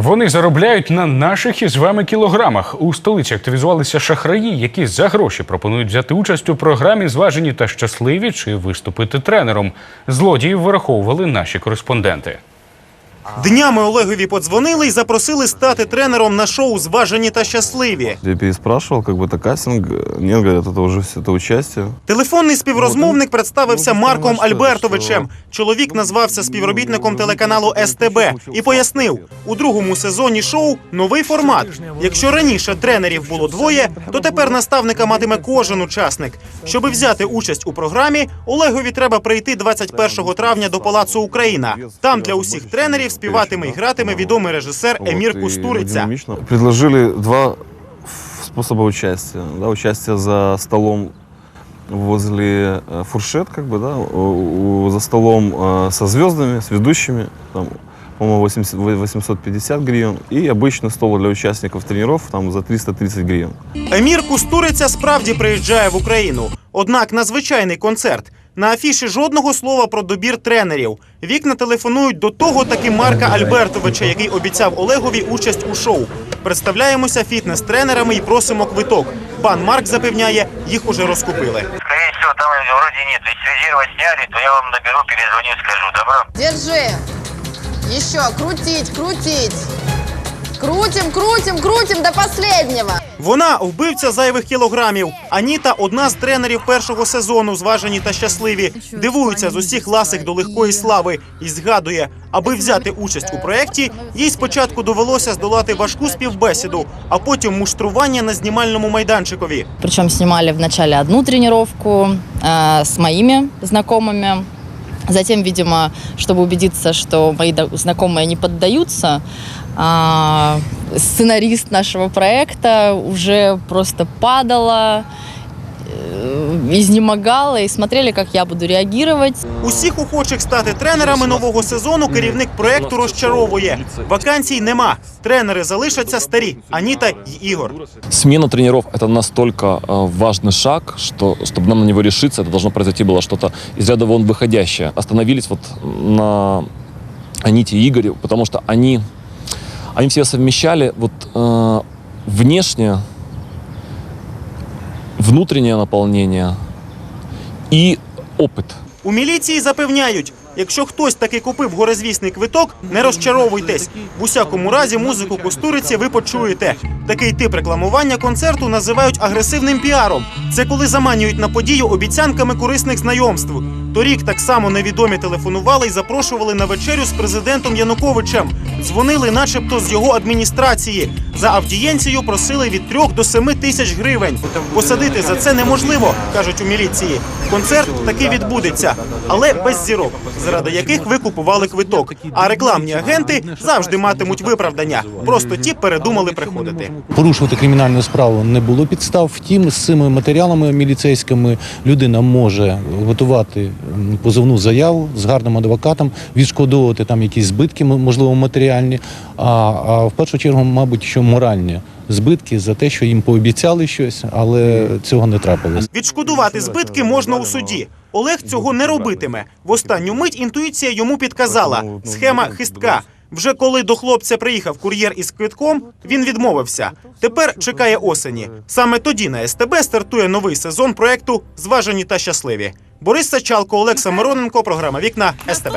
Вони заробляють на наших із вами кілограмах. У столиці активізувалися шахраї, які за гроші пропонують взяти участь у програмі Зважені та щасливі чи виступити тренером. Злодіїв вираховували наші кореспонденти. Днями Олегові подзвонили і запросили стати тренером на шоу Зважені та щасливі. Я переспрашивал, как бы это кастинг. Нет, говорят, это уже все это участие. Телефонний співрозмовник представився ну, Марком тому що- Альбертовичем. Чоловік назвався співробітником телеканалу СТБ і пояснив, у другому сезоні шоу новий формат. Якщо раніше тренерів було двоє, то тепер наставника матиме кожен учасник. Щоби взяти участь у програмі, Олегові треба прийти 21 травня до Палацу Україна. Там для усіх тренерів співатиме і гратиме відомий режисер Емір Вот, и Кустуриця. динамично. Предложили два ф- способа участия. Да, участие за столом возле э, фуршет, как бы, да, у- у- за столом э, со звездами, с ведущими, там, по-моему, 80 850 гривен, и обычный стол для участников тренеров, там, за 330 гривен. Емір Кустуриця справді приїжджає в Україну. Однак на звичайний концерт. на афіші жодного слова про добір тренерів. Вікна телефонують до того таки Марка Альбертовича, який обіцяв Олегові участь у шоу. Представляємося фітнес-тренерами і просимо квиток. Пан Марк запевняє, їх уже розкупили. Скорее всего, там вроде нет. Если резерва сняли, то я вам наберу, перезвоню, скажу. Добро? Держи. Еще крутить, крутить. Крутим, крутим, крутим до последнего. Вона вбивця зайвих кілограмів. Аніта одна з тренерів першого сезону, зважені та щасливі. Дивується з усіх ласих до легкої слави і згадує, аби взяти участь у проєкті, їй спочатку довелося здолати важку співбесіду, а потім муштрування на знімальному майданчикові. Причем снимали вначале одну тренировку э, с моими знакомыми. Затем, видимо, чтобы убедиться, что мои знакомые не поддаются, сценарист нашего проекта уже просто падала, э, изнемогала и смотрели, как я буду реагировать. Усіх охочих стати тренерами нового сезону керівник проєкту розчаровує. Вакансій нема. Тренери залишаться старі Аніта й Ігор. Смена тренеров – это настолько э, важный шаг, что чтобы нам на него решиться, это должно произойти было что-то из ряда вон выходящее. Остановились вот на Аните и Игоре, потому что они, они все совмещали вот э, внешнее, внутреннее наполнение и опыт. У міліції запевняють, якщо хтось таки купив горизвісний квиток, не розчаровуйтесь. В усякому разі музику костуриці ви почуєте. Такий тип рекламування концерту називають агресивним піаром. Це коли заманюють на подію обіцянками корисних знайомств. Торік так само невідомі телефонували і запрошували на вечерю з президентом Януковичем. Дзвонили, начебто, з його адміністрації. За авдієнцію просили від 3 до 7 тисяч гривень. Посадити за це неможливо, кажуть у міліції. Концерт таки відбудеться, але без зірок, заради яких ви купували квиток. А рекламні агенти завжди матимуть виправдання. Просто ті передумали приходити. Порушувати кримінальну справу не було підстав. Втім, з цими матеріалами міліцейськими людина може готувати позовну заяву з гарним адвокатом, відшкодовувати там якісь збитки, можливо, матеріальні, а, а в першу чергу, мабуть, що моральні збитки за те, що їм пообіцяли щось, але цього не трапилось. Відшкодувати збитки можна у суді. Олег цього не робитиме. В останню мить інтуїція йому підказала. Схема хистка. Вже коли до хлопця приїхав кур'єр із квитком, він відмовився. Тепер чекає осені. Саме тоді на СТБ стартує новий сезон проекту Зважені та щасливі. Борис Сачалко, Олекса Мироненко, програма Вікна СТБ.